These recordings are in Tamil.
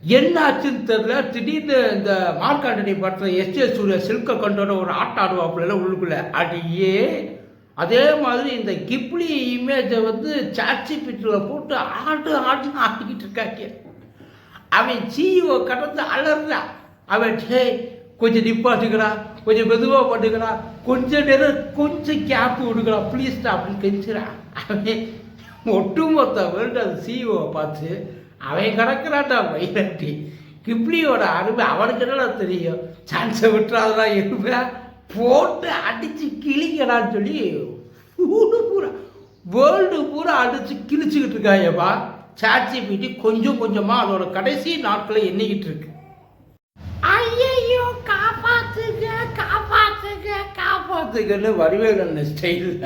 என்ன ஆச்சுன்னு தெரியல. திடீர்னு இந்த மார்க்காண்டனி படத்தில் எஸ்ஏ சூர்யா சில்க கொண்டோட ஒரு ஆட்டம் ஆடுவாப்புல உள்ளுக்குள்ள. அடியே. அதே மாதிரி இந்த கிப்ளி இமேஜை வந்து சாட்சி பிட்டில் போட்டு ஆடு ஆடுன்னு ஆடிக்கிட்டு இருக்காங்க. அவன் சிஇஓ கடந்து அலறான் அவன் டே கொஞ்சம் நிப்பாட்டுக்கிறா கொஞ்சம் மெதுவாக பண்ணுகிறா கொஞ்சம் நேரம் கொஞ்சம் கேப் விடுக்கிறா ப்ளீஸ் அப்படின்னு கெஞ்சுறான். அவன் ஒட்டுமொத்த வேர்ல்டு அது சிஇஓவை பார்த்து அவன் கிடக்கிறான்டா வைரட்டி கிப்ளியோட அருமை அவனுக்கு என்னடா தெரியும்? சான்ஸை விட்டுறாதான் எருமை. போட்டு அடித்து கிழிக்கடான்னு சொல்லி ஊடு பூரா வேர்ல்டு பூரா அடித்து கிழிச்சுக்கிட்டு இருக்காயப்பா. சாட்சி பீட்டி கொஞ்சம் கொஞ்சமாக அதோட கடைசி நாட்களை எண்ணிக்கிட்டு இருக்கு. ஐயையோ காப்பாத்துங்க காப்பாத்துங்க காப்பாத்துங்கன்னு வடிவேலன் ஸ்டைலில்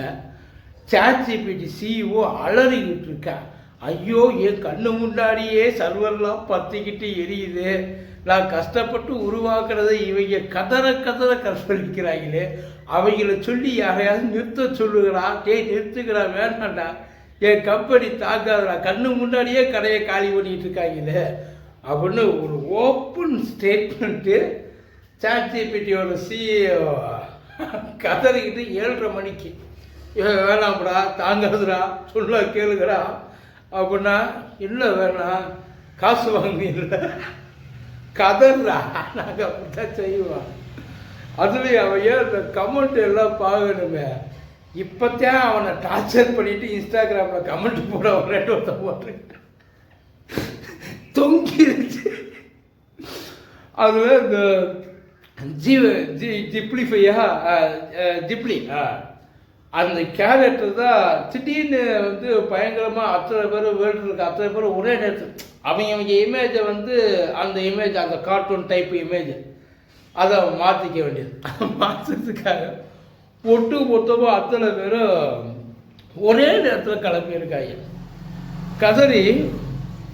சாட்சிபிடி சிஇஓ அலறிக்கிட்டு இருக்கா. ஐயோ என் கண்ணு முன்னாடியே சர்வர்லாம் பற்றிக்கிட்டு எரியுது. நான் கஷ்டப்பட்டு உருவாக்குறதை இவங்க கதற கதற கற்பழிக்கிறாங்களே. அவங்கள சொல்லி யாரையாவது நிறுத்த சொல்லுகிறா? டேய் நிறுத்துக்கிறா வேண்டாண்டா என் கம்பெனி தாக்காதடா கண்ணு முன்னாடியே கடையை காலி பண்ணிட்டு இருக்காங்களே. அப்படின்னு ஒரு ஓப்பன் ஸ்டேட்மெண்ட்டு சாட்சிபிட்டியோட சிஇஓ கதறிக்கிட்டு ஏழரை மணிக்கு வேணாம்டா தாங்காதுடா சொல்ல கேளுங்கடா. அப்படின்னா இல்லை வேணாம் காசு வாங்க இல்லை. கதறா நாங்கள் அப்படித்தான் செய்வோம். அதுலேயும் அவன் ஏன் இந்த கமெண்ட் எல்லாம் பார்க்கணுமே? இப்போத்தான் அவனை டார்ச்சர் பண்ணிட்டு இன்ஸ்டாகிராமில் கமெண்ட் போட ஒரு ரெண்டு ஒருத்தன் போட்டுருக்கேன். தொங்கிருச்சு. அதில் இந்த ஜி ஜி ஜிப்ளிஃபையா? ஜிப்ளி. ஆ அந்த கேரக்டர் தான் திடீர்னு வந்து பயங்கரமாக அத்தனை பேர் வேர்ல்டு இருக்க அத்தனை பேர் ஒரே நேரத்தில் அவங்க அவங்க இமேஜை வந்து அந்த இமேஜ் அந்த கார்ட்டூன் டைப் இமேஜ் அதை மாற்றிக்க வேண்டியது. மாற்றுறதுக்காக ஒட்டு மொத்தமாக அத்தனை பேரும் ஒரே நேரத்தில் கிளம்பியிருக்காங்க கதறி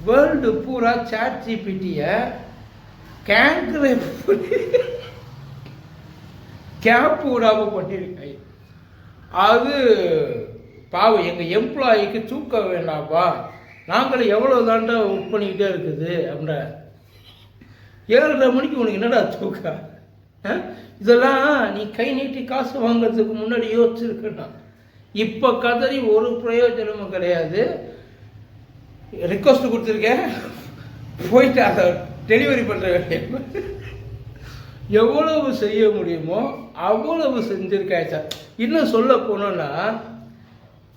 வேர்ல்டு பூரா சாட் ஜிபிடியை கேங்க்ரே கேப் விடாமல் பண்ணியிருக்காங்க அது பாவம் எங்கள் எம்ப்ளாயிக்கு தூக்க வேண்டாம்ப்பா நாங்களும் எவ்வளோ தாண்டா ஒர்க் பண்ணிக்கிட்டே இருக்குது அப்படின்ற. ஏழரை மணிக்கு உனக்கு என்னடா தூக்கம்? ஆ? இதெல்லாம் நீ கை நீட்டி காசு வாங்குறதுக்கு முன்னாடி யோசிச்சிருக்கணும் இப்போ கதறி ஒரு பிரயோஜனமும் கிடையாது. ரிக்வஸ்ட் கொடுத்துருக்கேன். போயிட்டு அதை டெலிவரி பண்ணுற வேண்டிய எவ்வளவு செய்ய முடியுமோ அவ்வளவு செஞ்சுருக்காய் சார். இன்னும் சொல்ல போனோன்னா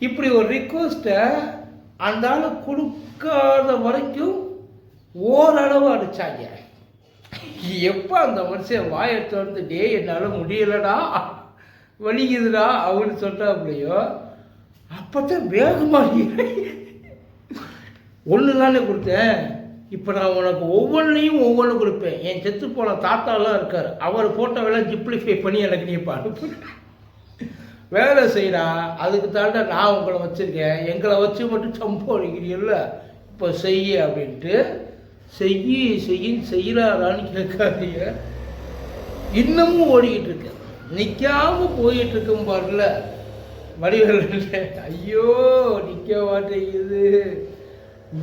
இப்படி ஒரு ரிக்வஸ்ட்டை அந்த ஆள் கொடுக்காத வரைக்கும் ஓரளவு அடிச்சாங்க. எப்போ அந்த மனுஷன் வாயை திறந்து டே என்னால் முடியலடா வலிக்குதுடா அப்படின்னு சொன்னாப்லையோ அப்போ தான் வேகமாக ஒன்று தானே கொடுத்தேன். இப்போ நான் உனக்கு ஒவ்வொன்றையும் ஒவ்வொன்று கொடுப்பேன். என் செத்து போன தாத்தாலாம் இருக்கார். அவர் ஃபோட்டோவெல்லாம் ஜிப்ளிஃபை பண்ணி எனக்கு நீ அனுப்பு. வேலை செய்கிறா அதுக்கு தாண்டா நான் உங்களை வச்சுருக்கேன். எங்களை வச்சு மட்டும் சம்போடிக்கிறீல்ல இப்போ செய்ய அப்படின்ட்டு செய்யி செய்யின்னு செய்கிறாரான்னு கேட்காதீங்க. இன்னமும் ஓடிக்கிட்டு இருக்கு நிற்காம போயிட்டு இருக்கும் பாருல வடிவில் ஐயோ நிற்க மாட்டேங்குது.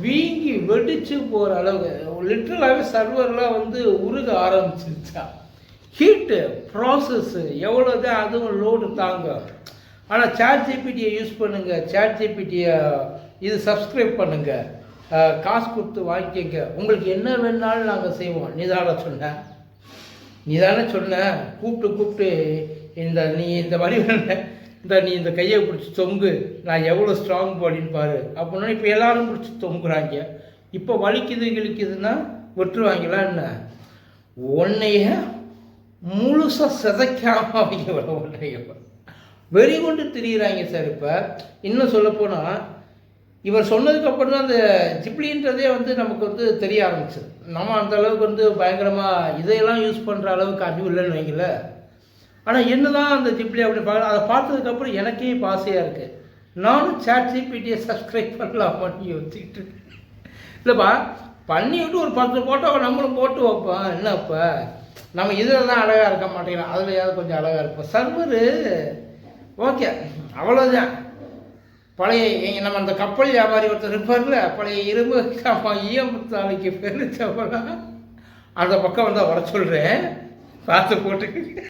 வீங்கி வெடிச்சு போகிற அளவு லிட்ரலாகவே சர்வர்லாம் வந்து உருக ஆரம்பிச்சிருச்சா. ஹீட்டு ப்ராசஸ்ஸு எவ்வளோ தான் அதுவும் லோடு தாங்கும் ஆனால் சேட் ஜிபிடியை யூஸ் பண்ணுங்கள் சேட் ஜிபிடியை இது சப்ஸ்கிரைப் பண்ணுங்கள் காசு கொடுத்து வாங்கிக்கங்க. உங்களுக்கு என்ன வேணாலும் நாங்கள் செய்வோம். நீதான சொன்ன? நீ தானே சொன்ன? கூப்பிட்டு கூப்பிட்டு இந்த நீ இந்த மாதிரி இந்த நீ இந்த கையை பிடிச்சி தொங்கு நான் எவ்வளோ ஸ்ட்ராங் பாடின்னு பாரு. அப்படின்னா இப்போ எல்லாரும் பிடிச்சி தொங்குறாங்க. இப்போ வலிக்குது கிழிக்குதுன்னா விட்டுருவாங்களா என்ன? உன்னைய முழுசாக சிதைக்காம அவங்க விட வெறி கொண்டு திரியிறாங்க சார் இப்போ. இன்னும் சொல்லப்போனால் இவர் சொன்னதுக்கப்புறம் தான் அந்த ஜிப்ளின்றதே வந்து நமக்கு வந்து தெரிய ஆரம்பிச்சது. நம்ம அந்த அளவுக்கு வந்து பயங்கரமாக இதையெல்லாம் யூஸ் பண்ணுற அளவுக்கு அறிவு இல்லைன்னு வைங்கள ஆனால் என்னதான் அந்த ஜிப்ளி அப்படி பார்க்கலாம் அதை பார்த்ததுக்கப்புறம் எனக்கே இப்போ ஆசையாக இருக்குது நானும் சாட் ஜிபிடியை சப்ஸ்கிரைப் பண்ணலாமான்னு யோசிச்சுட்டு இருக்கேன். இல்லைப்பா பண்ணிவிட்டு ஒரு பத்து ஃபோட்டோவை நம்மளும் போட்டு வைப்போம். என்ன நம்ம இதில் தான் அழகாக இருக்க மாட்டேங்கிறோம். அதில் ஏதாவது கொஞ்சம் அழகாக இருப்போம். சர்வரு ஓகே அவ்வளோதான் பழைய நம்ம அந்த கப்பல் வியாபாரி ஒருத்தர் இருப்பார்ல பழைய இரும்பு ஈயமுத்தாளிக்கு பெருச்சவனா அந்த பக்கம் வந்தால் வர சொல்கிறேன் பார்த்து போட்டுக்கு